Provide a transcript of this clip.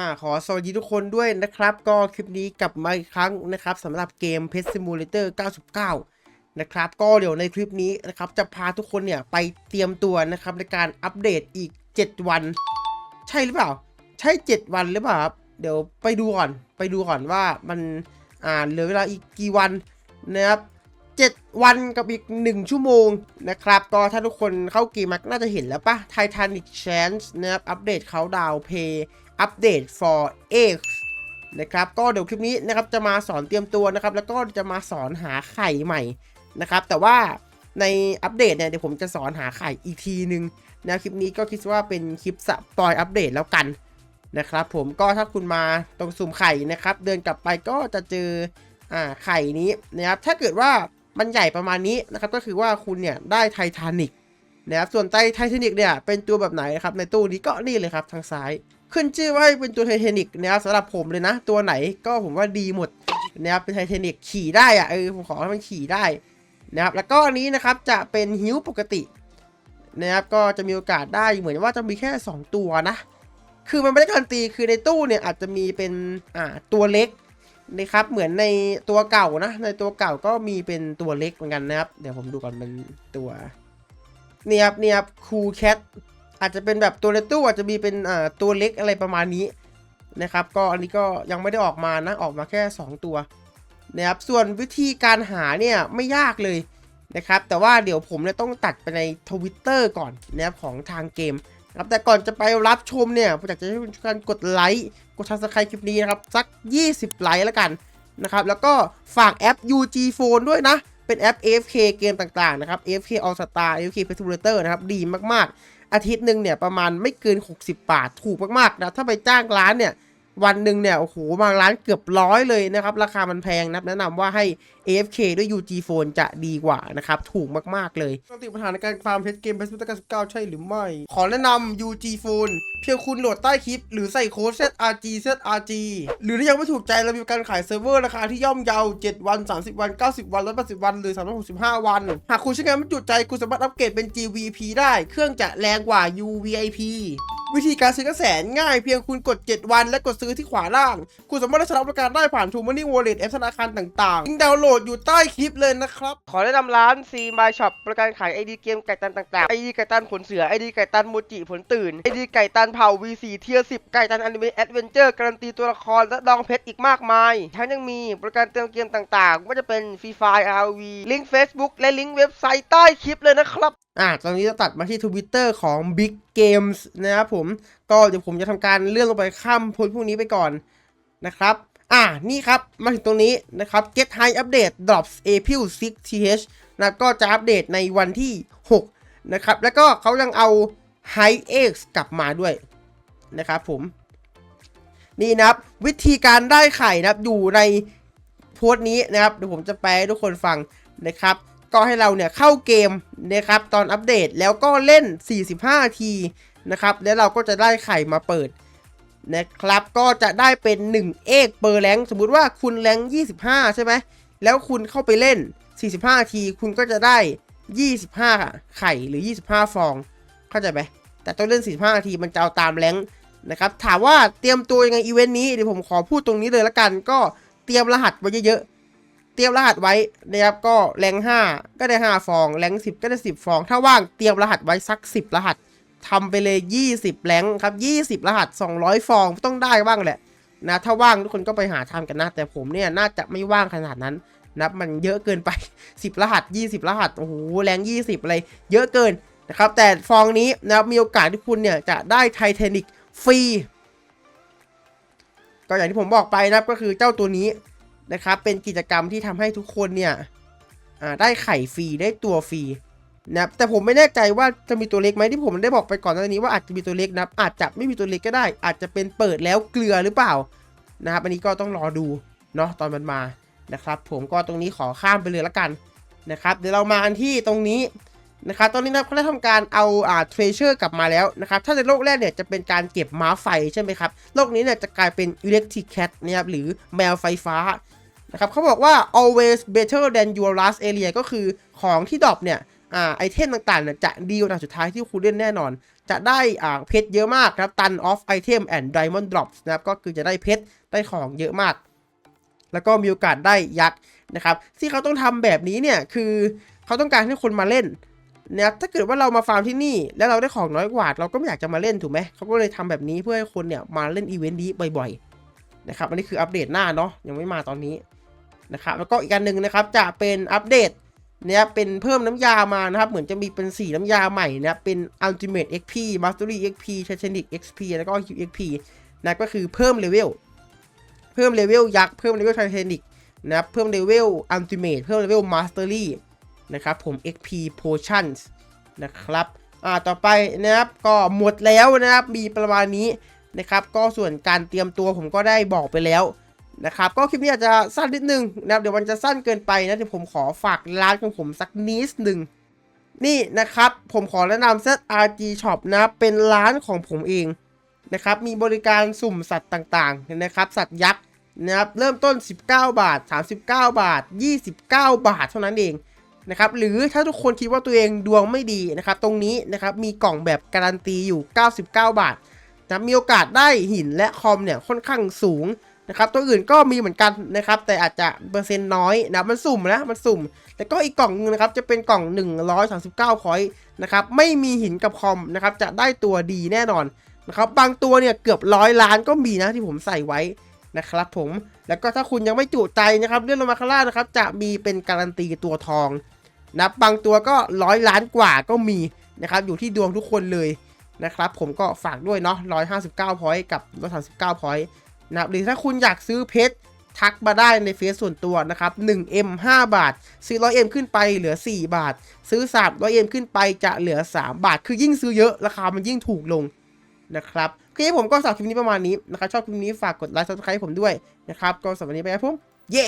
อ่าขอสวัสดีทุกคนด้วยนะครับ ก็คลิปนี้กลับมาอีกครั้งนะครับสำหรับเกม Pet Simulator 99 นะครับ ก็เดี๋ยวในคลิปนี้นะครับจะพาทุกคนเนี่ยไปเตรียมตัวนะครับในการอัปเดตอีก 7 วัน ใช่หรือเปล่า ใช่ 7 วันหรือเปล่าครับเดี๋ยวไปดูก่อน ไปดูก่อนว่ามันอ่าเหลือเวลาอีกกี่วันนะครับ 7 วันกับอีก 1 ชั่วโมงนะครับ ก็ถ้าทุกคนเข้าเกมมาน่าจะเห็นแล้วปะ Titanic Chance นะครับ อัปเดตเขาดาวเพย์อัปเดต for X นะครับ ก็เดี๋ยวคลิปนี้นะครับจะมาสอนเตรียมตัวนะครับ แล้วก็จะมาสอนหาไข่ใหม่นะครับ แต่ว่าในอัปเดตเนี่ยเดี๋ยวผมจะสอนหาไข่อีกทีหนึ่งนะคลิปนี้ก็คิดว่าเป็นคลิปสปอยอัปเดตแล้วกันนะครับผมก็ถ้าคุณมาตรงสุ่มไข่นะครับ เดินกลับไปก็จะเจออ่าไข่นี้นะครับถ้าเกิดว่า มันใหญ่ประมาณนี้นะครับ ก็คือว่าคุณเนี่ยได้ไททานิกนะครับส่วนไทไททานิกเนี่ยเป็นตัวแบบไหนนะครับในตู้นี้ก็นี่เลยครับทางซ้าย ขึ้นชื่อว่าเป็นตัวไททานิกนะครับสำหรับผมเลยนะ ตัวไหนก็ผมว่าดีหมดนะครับเป็นไททานิกขี่ได้อะเออผมขอให้มันขี่ได้นะครับแล้วก็อันนี้นะครับจะเป็นฮิวปกตินะครับก็จะมีโอกาสได้เหมือนว่าจะมีแค่ 2 ตัวนะ คือมันไม่ได้การันตีคือในตู้เนี่ยอาจจะมีเป็นอ่าตัวเล็ก นะครับเหมือนในตัวเก่านะ ในตัวเก่าก็มีเป็นตัวเล็กเหมือนกันนะครับ เดี๋ยวผมดูก่อนเป็นตัวนี่ครับนี่ครับคูแคทอาจจะเป็นแบบตัวในตู้อาจจะมีเป็นอ่าตัวเล็กอะไรประมาณนี้นะครับ ก็อันนี้ก็ยังไม่ได้ออกมานะออกมาแค่ 2 ตัวนะครับส่วนวิธีการหาเนี่ยไม่ยากเลยนะครับ แต่ว่าเดี๋ยวผมเนี่ยต้องตัดไปในทวิตเตอร์ก่อนนะครับของทางเกม ครับแต่ก่อนจะไปรับชมเนี่ยผมอยากจะให้ทุกท่านกดไลค์กดทักสไครต์คลิปนี้นะครับสัก 20 ไลค์แล้วกันนะครับแล้วก็ฝากแอป UG Phone ด้วยนะ เป็นแอป AFK เกมต่างๆนะครับ AFK All Star AFK p e t u l a t o r นะครับดีมากๆ อาทิตย์หนึ่งเนี่ยประมาณไม่เกิน 60 บาทถูกมากๆนะถ้าไปจ้างร้านเนี่ย วันหนึ่งเนี่ยโอ้โหบางร้านเกือบร้อยเลยนะครับ ราคามันแพงนะแนะนำว่าให้ AFK ด้วย UG Phone จะดีกว่านะครับ ถูกมากๆเลยปกติปัญหาในการฟาร์มเพชรเกมเพชรตเก้าใช่หรือไม่ ขอแนะนำ UG Phone เพียงคุณโหลดใต้คลิป หรือใส่โค้ด ZRG ZRG หรือถ้ายังไม่ถูกใจเรามีการขายเซิร์ฟเวอร์ราคาที่ย่อมเยา7วัน 30 วัน 90 วัน 180 วัน หรือ 365 วัน หากคุณใช้งานไม่จุใจคุณสามารถอัปเกรดเป็น GVP ได้ เครื่องจะแรงกว่า UVIP วิธีการซื้อกระแสนง่ายเพียงคุณกด 7 วันและกดซื้อที่ขวาล่าง คุณสามารถได้รับริการได้ผ่าน t ูมันนี่วอลเล็ตแอปธนาคารต่างๆลิงก์ดาวน์โหลดอยู่ใต้คลิปเลยนะครับ ขอแนะนำร้าน C My Shop บริการขาย ID เกมไก่ตันต่างๆ ID ไก่ตันขนเสือ ID ไก่ตันโมจิผลตื่น ID ไก่ตันเผา V4 เทียร์10ไก่ตันอนิเมะแอดเวนเจอร์การันตีตัวละครและดองเพชรอีกมากมายทั้งยังมีบริการเติมเกมต่างๆไม่ว่าจะเป็น Free Fire RV ลิงก์ Facebook และลิงก์เว็บไซต์ใต้คลิปเลยนะครับ อ่าตอนนี้จะตัดมาที่ Twitter ของ Big Games นะครับผม ก็เดี๋ยวผมจะทำการเลื่อนลงไปข้ามโพสต์พวกนี้ไปก่อนนะครับ อ่า นี่ครับ มาถึงตรงนี้นะครับ Get High Update Drops April 6 th นะก็จะอัปเดตในวันที่ 6 นะครับ แล้วก็เขายังเอา High X กลับมาด้วยนะครับผม นี่นะครับ วิธีการได้ไข่นะครับอยู่ในโพสต์นี้นะครับ เดี๋ยวผมจะแปลให้ทุกคนฟังนะครับ ก็ให้เราเนี่ยเข้าเกมนะครับตอนอัปเดตแล้วก็เล่น 45 ทีนะครับแล้วเราก็จะได้ไข่มาเปิดนะครับก็จะได้เป็น1เอกเปอร์แรงสมมุติว่าคุณแรง25 ใช่ไหมแล้วคุณเข้าไปเล่น 45 ที คุณก็จะได้ 25 ไข่หรือ 25 ฟอง เข้าใจไหมแต่ต้องเล่น 45ทีมันจะเอาตามแรงนะครับถามว่าเตรียมตัวยังไงอีเวนต์นี้เดี๋ยวผมขอพูดตรงนี้เลยละกัน ก็เตรียมรหัสไว้เยอะๆ ตรียมรหัสไว้นะครับก็แรง5ก็ได้ 5 ฟอง แรง10 ก็ได้ 10 ฟอง ถ้าว่างเตรียมรหัสไว้สัก 10 รหัสทำไปเลย 20 แรงครับ 20 รหัส 200 ฟองต้องได้บ้างแหละนะถ้าว่างทุกคนก็ไปหาทำกันนะ แต่ผมเนี่ยน่าจะไม่ว่างขนาดนั้นนะมันเยอะเกินไป 10 รหัส 20 รหัสโอ้โหแรง 20 อะไร เยอะเกินนะครับแต่ฟองนี้นะครับมีโอกาสที่คุณเนี่ยจะได้ไทเทนิกฟรีก็อย่างที่ผมบอกไปนะก็คือเจ้าตัวนี้ นะครับ เป็นกิจกรรมที่ทำให้ทุกคนเนี่ยได้ไข่ฟรีได้ตัวฟรีนะแต่ผมไม่แน่ใจว่าจะมีตัวเล็กไหมที่ผมได้บอกไปก่อนหน้านี้ว่าอาจจะมีตัวเล็กนะอาจจะไม่มีตัวเล็กก็ได้ อาจจะเป็นเปิดแล้วเกลือหรือเปล่านะครับอันนี้ก็ต้องรอดูเนาะตอนมันมานะครับ ผมก็ตรงนี้ขอข้ามไปเลยละกันนะครับ เดี๋ยวเรามาอันที่ตรงนี้นะครับตอนนี้นับเขาได้ทำการเอาอ่าเทรเชอร์กลับมาแล้วนะครับถ้าในโลกแรกเนี่ยจะเป็นการเก็บม้าไฟใช่ไหมครับโลกนี้เนี่ยจะกลายเป็นอิเล็กทริกแคทนะครับหรือแมวไฟฟ้า นะครับเขาบอกว่า always better than your last area ก็คือของที่ดรอปเนี่ยอ่าไอเทมต่างๆเนี่ยจะดีกว่าสุดท้ายที่คุณเล่นแน่นอน จะได้อ่าเพชรเยอะมากครับ ตัน of item and diamond drops นะครับก็คือจะได้เพชรได้ของเยอะมาก แล้วก็มีโอกาสได้ยักษ์นะครับที่เขาต้องทำแบบนี้เนี่ยคือเขาต้องการให้คนมาเล่นนะครับถ้าเกิดว่าเรามาฟาร์มที่นี่ แล้วเราได้ของน้อยกว่า เราก็ไม่อยากจะมาเล่นถูกไหมเขาก็เลยทำแบบนี้เพื่อให้คนเนี่ยมาเล่นอีเวนต์นี้บ่อย ๆ นะครับอันนี้คืออัปเดตหน้าเนาะยังไม่มาตอนนี้ นะครับแล้วก็อีกอันหนึ่งนะครับจะเป็นอัปเดตเนี่ยเป็นเพิ่มน้ำยามานะครับเหมือนจะมีเป็นสีน้ำยาใหม่นะครับเป็น Ultimate XP Mastery XP Titanic XP แล้วก็ XP นะก็คือเพิ่มเลเวลเพิ่มเลเวลยักษ์เพิ่มเลเวลไทเทนิกนะครับเพิ่มเลเวลอัลติเมทเพิ่มเลเวลมาสเตอรี่นะครับผม XP Potions นะครับอ่าต่อไปนะครับก็หมดแล้วนะครับมีประมาณนี้นะครับก็ส่วนการเตรียมตัวผมก็ได้บอกไปแล้ว นะครับก็คลิปนี้อาจจะสั้นนิดนึงนะครับเดี๋ยวมันจะสั้นเกินไปนะเดี๋ยวผมขอฝากร้านของผมสักนิดหนึ่งนี่นะครับผมขอแนะนำ ZRG Shop นะครับเป็นร้านของผมเองนะครับมีบริการสุ่มสัตว์ต่างๆนะครับสัตว์ยักษ์นะครับเริ่มต้น 19 บาท 39 บาท 29 บาทเท่านั้นเองนะครับหรือถ้าทุกคนคิดว่าตัวเองดวงไม่ดีนะครับตรงนี้นะครับมีกล่องแบบการันตีอยู่ 99 บาทนะมีโอกาสได้หินและคอมเนี่ยค่อนข้างสูง นะครับตัวอื่นก็มีเหมือนกันนะครับ แต่อาจจะเปอร์เซ็นต์น้อยนะมันสุ่มนะมันสุ่มแล้วก็อีกกล่องนึงนะครับจะเป็นกล่อง 139พอยต์นะครับไม่มีหินกับคอมนะครับจะได้ตัวดีแน่นอนนะครับบางตัวเนี่ยเกือบร้อยล้านก็มีนะที่ผมใส่ไว้นะครับผมแล้วก็ถ้าคุณยังไม่จุใจนะครับเลื่อนลงมาข้างล่างนะครับจะมีเป็นการันตีตัวทองนะบางตัวก็ร้อยล้านกว่าก็มีนะครับอยู่ที่ดวงทุกคนเลยนะครับผมก็ฝากด้วยเนาะ159พอยต์กับ139พอยต์ นะครับหรือถ้าคุณอยากซื้อเพชรทักมาได้ในเฟซส่วนตัวนะครับ 1M 5 บาท ซื้อ 100M ขึ้นไปเหลือ 4 บาท ซื้อ 300M ขึ้นไปจะเหลือ 3 บาท คือยิ่งซื้อเยอะราคามันยิ่งถูกลงนะครับโอเคผมก็สำหรับคลิปนี้ประมาณนี้นะครับ ชอบคลิปนี้ฝากกดไลค์ซับสไครต์ผมด้วยนะครับ ก็สำหรับวันนี้ไปครับผม เย้